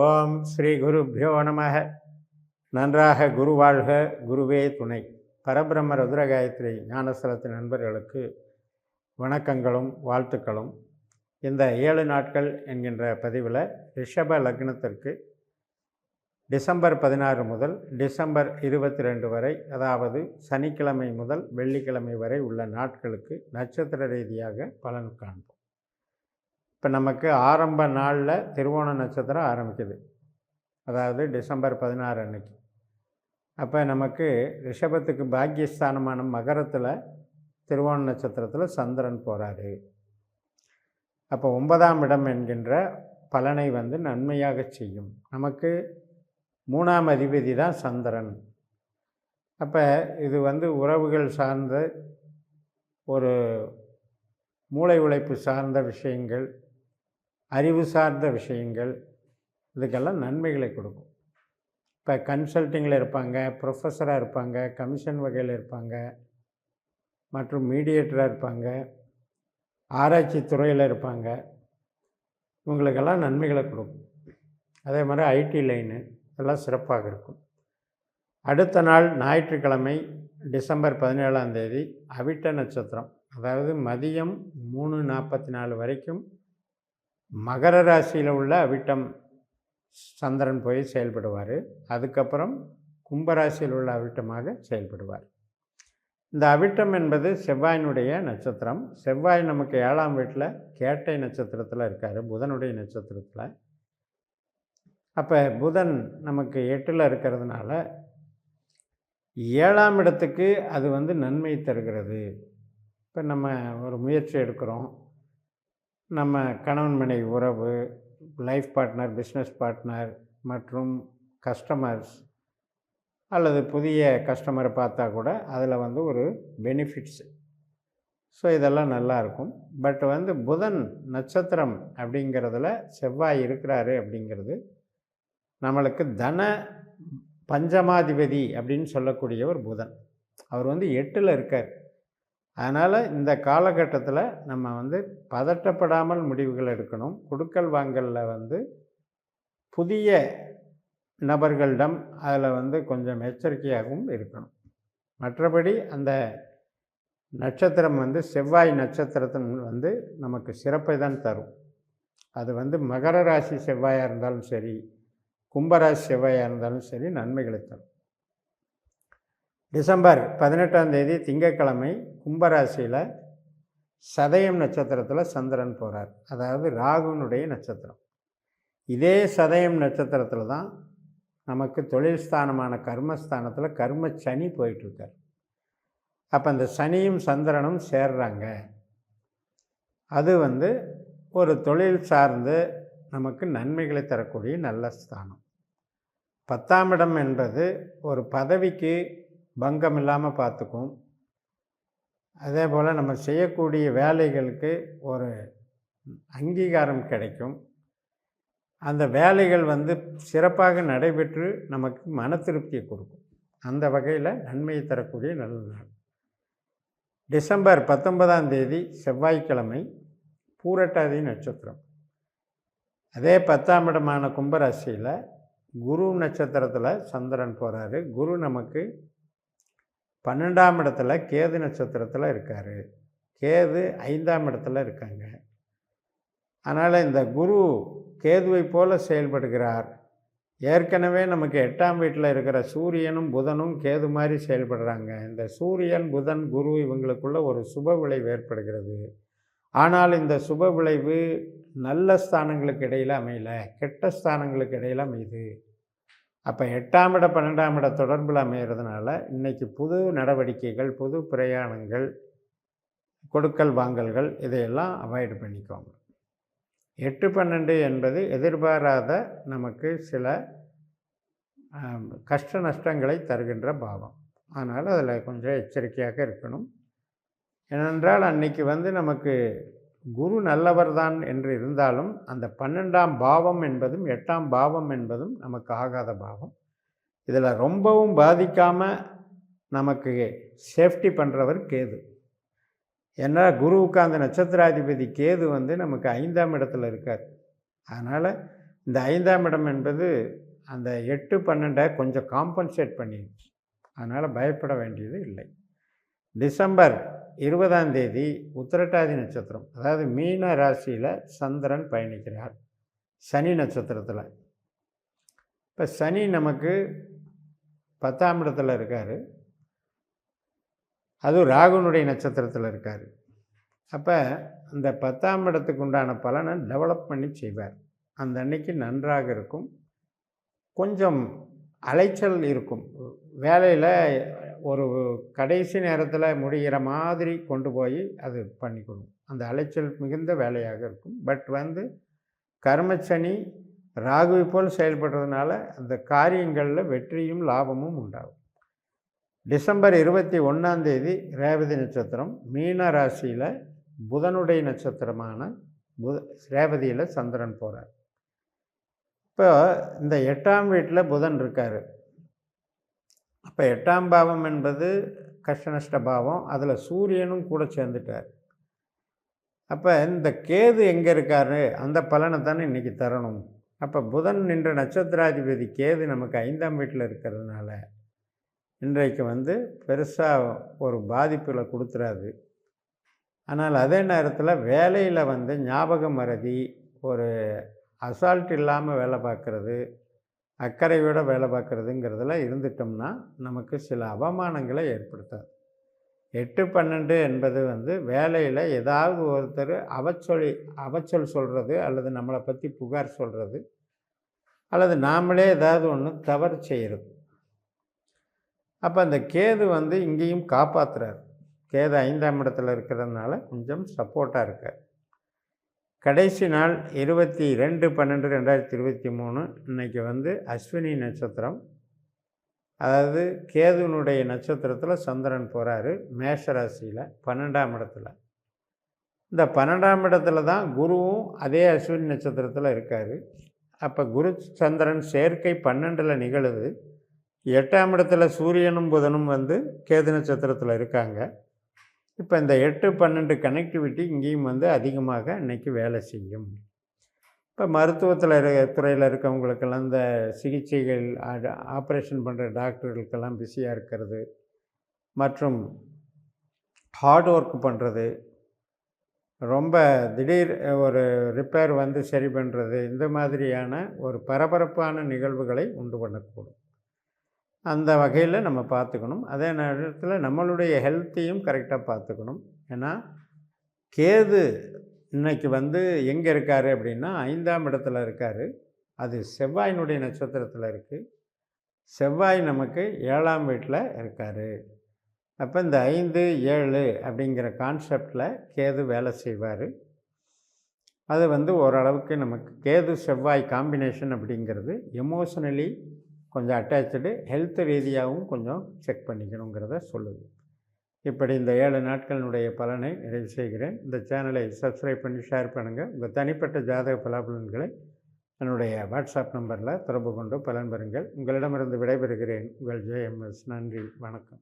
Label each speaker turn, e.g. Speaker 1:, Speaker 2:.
Speaker 1: ஓம் ஸ்ரீ குருப்பியோ நம நன்றாக குரு வாழ்க குருவே துணை. பரபிரம்ம ருத்ரகாயத்ரி ஞானஸ்தலத்து நண்பர்களுக்கு வணக்கங்களும் வாழ்த்துக்களும். இந்த ஏழு நாட்கள் என்கின்ற பதிவில் ரிஷப லக்னத்திற்கு டிசம்பர் பதினாறு முதல் டிசம்பர் இருபத்தி ரெண்டு வரை அதாவது சனிக்கிழமை முதல் வெள்ளிக்கிழமை வரை உள்ள நாட்களுக்கு நட்சத்திர ரீதியாக பலன் காண்போம். இப்போ நமக்கு ஆரம்ப நாளில் திருவோண நட்சத்திரம் ஆரம்பிக்குது. அதாவது டிசம்பர் பதினாறு அன்னைக்கு. அப்போ நமக்கு ரிஷபத்துக்கு பாக்கியஸ்தானமான மகரத்தில் திருவோண நட்சத்திரத்தில் சந்திரன் போகிறாரு அப்போ ஒன்பதாம் இடம் என்கின்ற பலனை வந்து நன்மையாக செய்யும். நமக்கு மூணாம் அதிபதி தான் சந்திரன். அப்போ இது வந்து உறவுகள் சார்ந்த ஒரு மூளை உழைப்பு சார்ந்த விஷயங்கள் அறிவு சார்ந்த விஷயங்கள் இதுக்கெல்லாம் நன்மைகளை கொடுக்கும். இப்போ கன்சல்ட்டிங்கில் இருப்பாங்க ப்ரொஃபஸராக இருப்பாங்க கமிஷன் வகையில் இருப்பாங்க மற்றும் மீடியேட்டராக இருப்பாங்க ஆராய்ச்சி துறையில் இருப்பாங்க. இவங்களுக்கெல்லாம் நன்மைகளை கொடுக்கும். அதே மாதிரி ஐடி லைனு இதெல்லாம் சிறப்பாக இருக்கும். அடுத்த நாள் ஞாயிற்றுக்கிழமை டிசம்பர் பதினேழாம் தேதி அவிட்ட நட்சத்திரம் அதாவது மதியம் மூணு நாற்பத்தி நாலு வரைக்கும் மகர ராசியில் உள்ள அவிட்டம் சந்திரன் போய் செயல்படுவார். அதுக்கப்புறம் கும்பராசியில் உள்ள அவிட்டமாக செயல்படுவார். இந்த அவிட்டம் என்பது செவ்வாயினுடைய நட்சத்திரம். செவ்வாய் நமக்கு ஏழாம் வீட்டில் கேட்டை நட்சத்திரத்தில் இருக்கார் புதனுடைய நட்சத்திரத்தில். அப்போ புதன் நமக்கு எட்டில் இருக்கிறதுனால ஏழாம் இடத்துக்கு அது வந்து நன்மை தருகிறது. இப்போ நம்ம ஒரு முயற்சி எடுக்கிறோம். நம்ம கணவன் மனைவி உறவு லைஃப் பார்ட்னர் பிஸ்னஸ் பார்ட்னர் மற்றும் கஸ்டமர்ஸ் அல்லது புதிய கஸ்டமரை பார்த்தா கூட அதில் வந்து ஒரு பெனிஃபிட்ஸ் ஸோ இதெல்லாம் நல்லாயிருக்கும் பட் வந்து புதன் நட்சத்திரம் அப்படிங்கிறதுல செவ்வாய் இருக்கிறாரு அப்படிங்கிறது நம்மளுக்கு தன பஞ்சமாதிபதி அப்படின்னு சொல்லக்கூடிய ஒரு புதன். அவர் வந்து எட்டில் இருக்கார். அதனால் இந்த காலகட்டத்தில் நம்ம வந்து பதட்டப்படாமல் முடிவுகள் எடுக்கணும். கொடுக்கல் வாங்கலில் வந்து புதிய நபர்களிடம் அதில் வந்து கொஞ்சம் எச்சரிக்கையாகவும் இருக்கணும். மற்றபடி அந்த நட்சத்திரம் வந்து செவ்வாய் நட்சத்திரத்தின் வந்து நமக்கு சிறப்பை தான் தரும். அது வந்து மகர ராசி செவ்வாயாக இருந்தாலும் சரி கும்பராசி செவ்வாயாக இருந்தாலும் சரி நன்மைகளை தரும். டிசம்பர் பதினெட்டாம் தேதி திங்கக்கிழமை கும்பராசியில் சதயம் நட்சத்திரத்தில் சந்திரன் போகிறார் அதாவது ராகுனுடைய நட்சத்திரம். இதே சதயம் நட்சத்திரத்தில் தான் நமக்கு தொழில் ஸ்தானமான கர்மஸ்தானத்தில் கர்ம சனி போயிட்டுருக்கார். அப்போ அந்த சனியும் சந்திரனும் சேர்றாங்க. அது வந்து ஒரு தொழில் சார்ந்து நமக்கு நன்மைகளை தரக்கூடிய நல்ல ஸ்தானம். பத்தாம் இடம் என்பது ஒரு பதவிக்கு பங்கம் இல்லாமல் பார்த்துக்கும் அதே போல் நம்ம செய்யக்கூடிய வேலைகளுக்கு ஒரு அங்கீகாரம் கிடைக்கும். அந்த வேலைகள் வந்து சிறப்பாக நடைபெற்று நமக்கு மன திருப்தியை கொடுக்கும். அந்த வகையில் நன்மையை தரக்கூடிய நல்ல நாள். டிசம்பர் பத்தொன்பதாம் தேதி செவ்வாய்க்கிழமை பூரட்டாதி நட்சத்திரம். அதே பத்தாம் இடமான கும்பராசியில் குரு நட்சத்திரத்தில் சந்திரன் போகிறாரு குரு நமக்கு பன்னெண்டாம் இடத்துல கேது நட்சத்திரத்தில் இருக்கார். கேது ஐந்தாம் இடத்துல இருக்காங்க. அதனால் இந்த குரு கேதுவை போல செயல்படுகிறார். ஏற்கனவே நமக்கு எட்டாம் வீட்டில் இருக்கிற சூரியனும் புதனும் கேது மாதிரி செயல்படுறாங்க. இந்த சூரியன் புதன் குரு இவங்களுக்குள்ள ஒரு சுப விளைவு ஏற்படுகிறது. ஆனால் இந்த சுப விளைவு நல்ல ஸ்தானங்களுக்கு இடையில் அமையல கெட்ட ஸ்தானங்களுக்கு இடையில் அமையுது. அப்போ எட்டாம் இட பன்னெண்டாம் இட தொடர்பில் அமைகிறதுனால இன்றைக்கி புது நடவடிக்கைகள் புது பிரயாணங்கள் கொடுக்கல் வாங்கல்கள் இதையெல்லாம் அவாய்டு பண்ணிக்கோங்க. எட்டு பன்னெண்டு என்பது எதிர்பாராத நமக்கு சில கஷ்ட நஷ்டங்களை தருகின்ற பாவம். அதனால் அதில் கொஞ்சம் எச்சரிக்கையாக இருக்கணும். ஏனென்றால் அன்னைக்கு வந்து நமக்கு குரு நல்லவர் தான் என்று இருந்தாலும் அந்த பன்னெண்டாம் பாவம் என்பதும் எட்டாம் பாவம் என்பதும் நமக்கு ஆகாத பாவம். இதில் ரொம்பவும் பாதிக்காமல் நமக்கு சேஃப்டி பண்ணுறவர் கேது. ஏன்னா குருவுக்கு அந்த நட்சத்திராதிபதி கேது வந்து நமக்கு ஐந்தாம் இடத்துல இருக்கார். அதனால் இந்த ஐந்தாம் இடம் என்பது அந்த எட்டு பன்னெண்டை கொஞ்சம் காம்பன்சேட் பண்ணிடுச்சு அதனால் பயப்பட வேண்டியது இல்லை. டிசம்பர் இருபதாம் தேதி உத்திரட்டாதி நட்சத்திரம் அதாவது மீன ராசியில் சந்திரன் பயணிக்கிறார் சனி நட்சத்திரத்தில். இப்போ சனி நமக்கு பத்தாம் இடத்துல இருக்கார். அதுவும் ராகுனுடைய நட்சத்திரத்தில் இருக்கார். அப்போ அந்த பத்தாம் இடத்துக்கு உண்டான பலனை டெவலப் பண்ணி செய்வார். அந்த அன்னைக்கு நன்றாக இருக்கும். கொஞ்சம் அலைச்சல் இருக்கும். வேலையில் ஒரு கடைசி நேரத்தில் முடிகிற மாதிரி கொண்டு போய் அது பண்ணிக்கணும். அந்த அலைச்சல் மிகுந்த வேலையாக இருக்கும். பட் வந்து கர்மச்சனி ராகுவை போல் செயல்படுறதுனால அந்த காரியங்களில் வெற்றியும் லாபமும் உண்டாகும். டிசம்பர் இருபத்தி ஒன்றாந்தேதி ரேவதி நட்சத்திரம் மீன ராசியில் புதனுடைய நட்சத்திரமான புத ரேவதியில் சந்திரன் போகிறார் இப்போ இந்த எட்டாம் வீட்டில் புதன் இருக்கார். அப்போ எட்டாம் பாவம் என்பது கஷ்டநஷ்ட பாவம். அதில் சூரியனும் கூட சேர்ந்துட்டார். அப்போ இந்த கேது எங்கே இருக்காரு? அந்த பலனை தானே இன்றைக்கி தரணும். அப்போ புதன் நின்ற நட்சத்திராதிபதி கேது நமக்கு ஐந்தாம் வீட்டில் இருக்கிறதுனால இன்றைக்கு வந்து பெருசாக ஒரு பாதிப்பில் கொடுத்துறாது ஆனால் அதே நேரத்தில் வேலையில் வந்து ஞாபக மறதி ஒரு அசால்ட் இல்லாமல் வேலை பார்க்குறது அக்கறையோட வேலை பார்க்குறதுங்கிறதுல இருந்துட்டோம்னா நமக்கு சில அவமானங்களை ஏற்படுத்தாது. எட்டு பன்னெண்டு என்பது வந்து வேலையில் ஏதாவது ஒருத்தர் அவச்சொலி அவச்சொல் சொல்கிறது அல்லது நம்மளை பற்றி புகார் சொல்கிறது அல்லது நாமளே ஏதாவது ஒன்று தவறு செய்கிறது அப்போ அந்த கேது வந்து இங்கேயும் காப்பாற்றுறார் கேது ஐந்தாம் இடத்துல இருக்கிறதுனால கொஞ்சம் சப்போர்ட்டாக இருக்கார். கடைசி நாள் இருபத்தி ரெண்டு பன்னெண்டு ரெண்டாயிரத்தி இருபத்தி மூணு இன்றைக்கி வந்து அஸ்வினி நட்சத்திரம். அதாவது கேதுனுடைய நட்சத்திரத்தில் சந்திரன் போகிறாரு மேஷராசியில் பன்னெண்டாம் இடத்துல. இந்த பன்னெண்டாம் இடத்துல தான் குருவும் அதே அஸ்வினி நட்சத்திரத்தில் இருக்கார். அப்போ குரு சந்திரன் சேர்க்கை பன்னெண்டில் நிகழுது. எட்டாம் இடத்துல சூரியனும் புதனும் வந்து கேது நட்சத்திரத்தில் இருக்காங்க. இப்போ இந்த எட்டு பன்னெண்டு கனெக்டிவிட்டி இங்கேயும் வந்து அதிகமாக இன்றைக்கி வேலை செய்யும். இப்போ மருத்துவத்தில் இருக்க துறையில் இருக்கவங்களுக்கெல்லாம் இந்த சிகிச்சைகள் ஆப்ரேஷன் பண்ணுற டாக்டர்களுக்கெல்லாம் பிஸியாக இருக்கிறது. மற்றும் ஹார்ட் ஒர்க் பண்ணுறது ரொம்ப திடீர் ஒரு ரிப்பேர் வந்து சரி பண்ணுறது இந்த மாதிரியான ஒரு பரபரப்பான நிகழ்வுகளை உண்டு பண்ணக்கூடும். அந்த வகையில் நம்ம பார்த்துக்கணும். அதே நேரத்தில் நம்மளுடைய ஹெல்த்தையும் கரெக்டாக பார்த்துக்கணும். ஏன்னா கேது இன்னைக்கு வந்து எங்கே இருக்கார் அப்படின்னா ஐந்தாம் இடத்துல இருக்கார். அது செவ்வாயினுடைய நட்சத்திரத்தில் இருக்குது செவ்வாய் நமக்கு ஏழாம் வீட்டில் இருக்கார். அப்போ இந்த ஐந்து ஏழு அப்படிங்கிற கான்செப்டில் கேது வேலை செய்வார். அது வந்து ஓரளவுக்கு நமக்கு கேது செவ்வாய் காம்பினேஷன் அப்படிங்கிறது எமோஷனலி கொஞ்சம் அட்டாச்சு ஹெல்த் ரீதியாகவும் கொஞ்சம் செக் பண்ணிக்கணுங்கிறத சொல்லுது. இப்படி இந்த ஏழு நாட்களினுடைய பலனை நிறைவு செய்கிறேன். இந்த சேனலை சப்ஸ்கிரைப் பண்ணி ஷேர் பண்ணுங்கள் உங்கள் தனிப்பட்ட ஜாதக பலாபலன்களை என்னுடைய வாட்ஸ்அப் நம்பரில் தொடர்பு கொண்டு பலன் பெறுங்கள். உங்களிடமிருந்து விடைபெறுகிறேன். உங்கள் ஜேஎம்எஸ் நன்றி. வணக்கம்.